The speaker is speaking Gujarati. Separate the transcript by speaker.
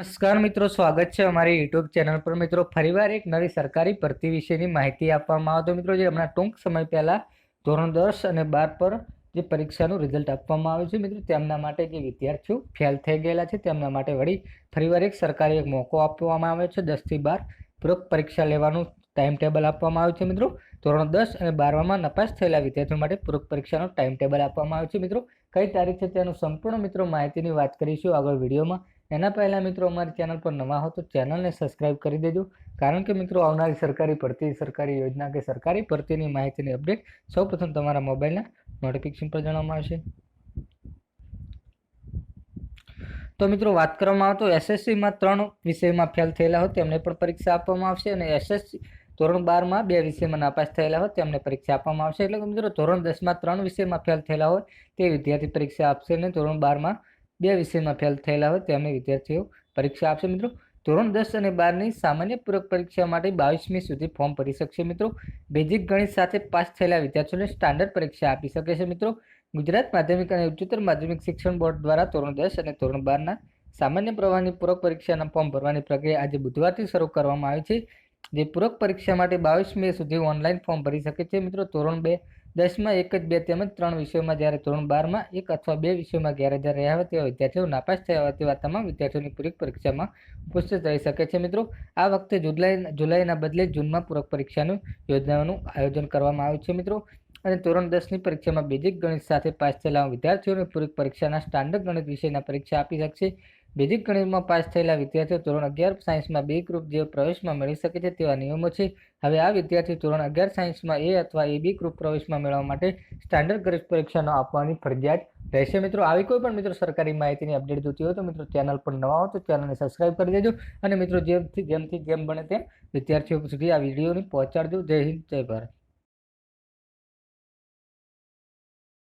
Speaker 1: નમસ્કાર મિત્રો સ્વાગત છે અમારી યુટ્યુબ ચેનલ પર મિત્રો ફરીવાર એક નવી સરકારી ભરતી વિશેની માહિતી આપવામાં આવતો મિત્રો જે હમણાં ટૂંક સમય પહેલાં ધોરણ દસ અને બાર પર જે પરીક્ષાનું રિઝલ્ટ આપવામાં આવ્યું છે મિત્રો તેમના માટે જે વિદ્યાર્થીઓ ફેલ થઈ ગયેલા છે તેમના માટે વળી ફરીવાર એક સરકારી એક મોકો આપવામાં આવ્યો છે દસથી બાર પૂરક પરીક્ષા લેવાનું ટાઈમ ટેબલ આપવામાં આવ્યું છે મિત્રો ધોરણ દસ અને બારમાં નપાસ થયેલા વિદ્યાર્થીઓ માટે પૂરક પરીક્ષાનું ટાઈમ ટેબલ આપવામાં આવ્યું છે મિત્રો કઈ તારીખ છે તેનું સંપૂર્ણ મિત્રો માહિતીની વાત કરીશું આગળ વિડીયોમાં એના પહેલાં મિત્રો અમારી ચેનલ પર નવા હો તો ચેનલને સબસ્ક્રાઇબ કરી દેજો કારણ કે મિત્રો આવનારી સરકારી ભરતી સરકારી યોજના કે સરકારી ભરતીની માહિતીની અપડેટ સૌપ્રથમ તમારા મોબાઈલના નોટિફિકેશન પર જણાવવામાં આવશે તો મિત્રો વાત કરવામાં આવે તો એસએસસીમાં ત્રણ વિષયમાં ફેલ થયેલા હોય તેમને પણ પરીક્ષા આપવામાં આવશે અને એસએસસી ધોરણ બારમાં બે વિષયમાં નાપાસ થયેલા હોય તેમને પરીક્ષા આપવામાં આવશે એટલે કે મિત્રો ધોરણ દસમાં ત્રણ વિષયમાં ફેલ થયેલા હોય તે વિદ્યાર્થી પરીક્ષા આપશે અને ધોરણ બારમાં બે વિષયમાં ફેલ થયેલા હોય તે વિદ્યાર્થીઓ પરીક્ષા આપશે મિત્રો ધોરણ દસ અને બારની સામાન્ય પૂરક પરીક્ષા માટે બાવીસમી સુધી ફોર્મ ભરી શકશે મિત્રો બેઝિક ગણિત સાથે પાસ થયેલા વિદ્યાર્થીઓને સ્ટાન્ડર્ડ પરીક્ષા આપી શકે છે મિત્રો ગુજરાત માધ્યમિક અને ઉચ્ચતર માધ્યમિક શિક્ષણ બોર્ડ દ્વારા ધોરણ દસ અને ધોરણ બારના સામાન્ય પ્રવાહની પૂરક પરીક્ષાના ફોર્મ ભરવાની પ્રક્રિયા આજે બુધવારથી શરૂ કરવામાં આવી છે જે પૂરક પરીક્ષા માટે બાવીસ મે સુધી ઓનલાઈન ફોર્મ ભરી શકે છે મિત્રો ધોરણ બે દસમાં એક જ બે તેમજ ત્રણ વિષયોમાં જ્યારે ધોરણ બારમાં એક અથવા બે વિષયોમાં ગેરહાજર રહ્યા હોય તેવા વિદ્યાર્થીઓ નાપાસ થયા હોય તેવા તમામ વિદ્યાર્થીઓની પૂરક પરીક્ષામાં ઉપસ્થિત રહી શકે છે મિત્રો આ વખતે જુલાઈ જુલાઈના બદલે જૂનમાં પૂરક પરીક્ષાનું યોજનાનું આયોજન કરવામાં આવ્યું છે મિત્રો અને ધોરણ દસની પરીક્ષામાં બેઝિક ગણિત સાથે પાસ થયેલા વિદ્યાર્થીઓને પૂરક પરીક્ષાના સ્ટાન્ડર્ડ ગણિત વિષયના પરીક્ષા આપી શકશે બેઝિક ગણિતમાં પાસ થયેલા વિદ્યાર્થીઓ ધોરણ અગિયાર સાયન્સમાં બે ગ્રુપ જેવા પ્રવેશમાં મેળવી શકે છે તેવા નિયમો છે હવે આ વિદ્યાર્થી ધોરણ અગિયાર સાયન્સમાં એ અથવા એ બી ગ્રુપ પ્રવેશમાં મેળવવા માટે સ્ટાન્ડર્ડ ગણિત પરીક્ષાનો આપવાની ફરજિયાત રહેશે મિત્રો આવી કોઈ પણ મિત્રો સરકારી માહિતીની અપડેટ જોતી હોય તો મિત્રો ચેનલ પર નવા હો તો ચેનલને સબસ્ક્રાઇબ કરી દેજો અને મિત્રો જેમથી જેમથી જેમ બને તેમ વિદ્યાર્થીઓ સુધી આ વિડીયોની પહોંચાડજો જય હિન્દ જય ભારત